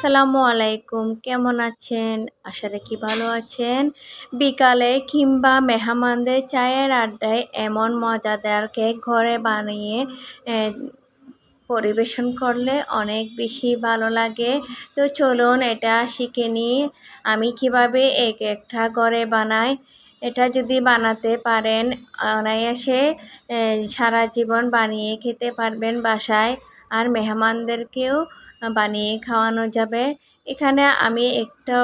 আসসালামু আলাইকুম। কেমন আছেন? আশা রাখি ভালো আছেন। বিকালে কিংবা মেহমানদের চায়ের আড্ডায় এমন মজাদার কেক ঘরে বানিয়ে পরিবেশন করলে অনেক বেশি ভালো লাগে। তো চলুন এটা শিখে নিই। আমি কীভাবে এক একটা ঘরে বানাই, এটা যদি বানাতে পারেন অনায়াসে সারা জীবন বানিয়ে খেতে পারবেন বাসায়। আর মেহমানদেরকেও বানিয়ে খাওয়ানো যাবে। এখানে আমি একটু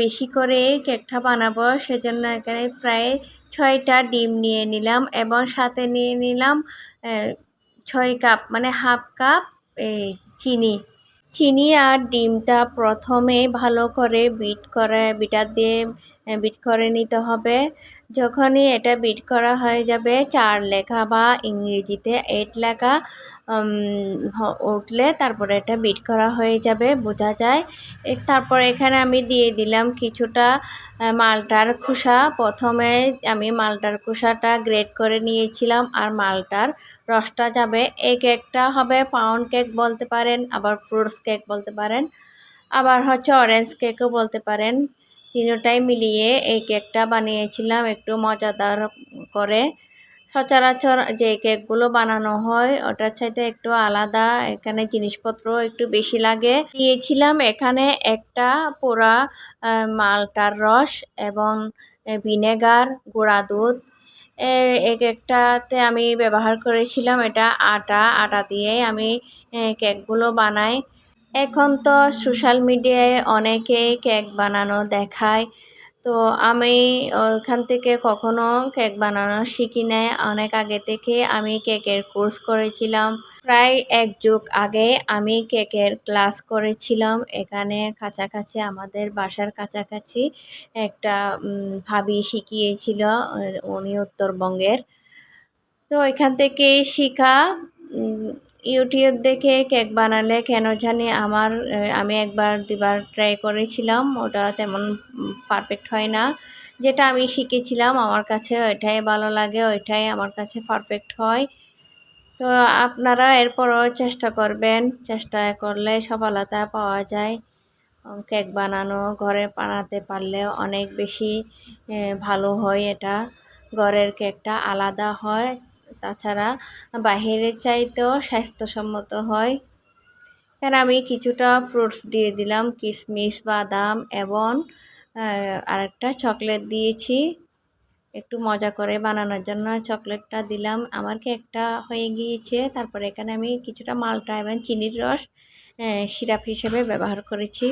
বেশি করে কেকটা বানাবো। সেজন্য এখানে প্রায় ছয়টা ডিম নিয়ে নিলাম এবং সাথে নিয়ে নিলাম ছয় কাপ মানে হাফ কাপ এই চিনি। চিনি আর ডিমটা প্রথমে ভালো করে বিট করে, বিটার দিয়ে বিট করে নিতে হবে। যখনই এটা বিট করা হয়ে যাবে, চার লেখা বা ইংরেজিতে এইট লেখা উঠলে তারপরে এটা বিট করা হয়ে যাবে, বোঝা যায়। তারপর এখানে আমি দিয়ে দিলাম কিছুটা মালটার খোসা। প্রথমে আমি মালটার খোসাটা গ্রেড করে নিয়েছিলাম আর মালটার রসটা যাবে। এই কেকটা হবে পাউন্ড কেক বলতে পারেন, আবার ফ্রুটস কেক বলতে পারেন, আবার হচ্ছে অরেঞ্জ কেকও বলতে পারেন। তিনোটাই মিলিয়ে এই কেকটা বানিয়েছিলাম, একটু মজাদার করে। সচরাচর যে কেকগুলো বানানো হয়, ওটার চাইতে একটু আলাদা, এখানে জিনিসপত্র একটু বেশি লাগে। দিয়েছিলাম এখানে একটা পোড়া মালটার রস এবং ভিনেগার, গুঁড়া দুধ। এক একটাতে আমি ব্যবহার করেছিলাম এটা আটা আটা দিয়ে আমি কেকগুলো বানাই। এখন তো সোশ্যাল মিডিয়ায় অনেকেই কেক বানানো দেখায়। তো আমি ওখান থেকে কখনো কেক বানানো শিখি নাই। অনেক আগে থেকে আমি কেকের কোর্স করেছিলাম। প্রায় এক যুগ আগে আমি কেকের ক্লাস করেছিলাম। এখানে কাছাকাছি আমাদের বাসার কাছাকাছি একটা ভাবি শিখিয়েছিল উনি উত্তরবঙ্গের। তো এখান থেকে শিখা ইউটিউব দেখে কেক বানালে কেন জানি আমার আমি একবার দুবার ট্রাই করেছিলাম, ওটা তেমন পারফেক্ট হয় না। যেটা আমি শিখেছিলাম, আমার কাছে ওইটাই ভালো লাগে, ওইটাই আমার কাছে পারফেক্ট হয়। তো আপনারা এরপরও চেষ্টা করবেন, চেষ্টা করলে সফলতা পাওয়া যায়। কেক বানানো, ঘরে বানাতে পারলে অনেক বেশি ভালো হয় এটা। ঘরের কেকটা আলাদা হয়। তাছাড়া বাহিরের চাইতেও স্বাস্থ্যসম্মত হয়। এখানে আমি কিছুটা ফ্রুটস দিয়ে দিলাম কিশমিশ বাদাম এবং আরেকটা চকলেট দিয়েছি। একটু মজা করে বানানোর জন্য চকলেটটা দিলাম। আমার কেকটা হয়ে গিয়েছে। তারপরে এখানে আমি কিছুটা মালটা এবং চিনির রস সিরাপ হিসেবে ব্যবহার করেছি।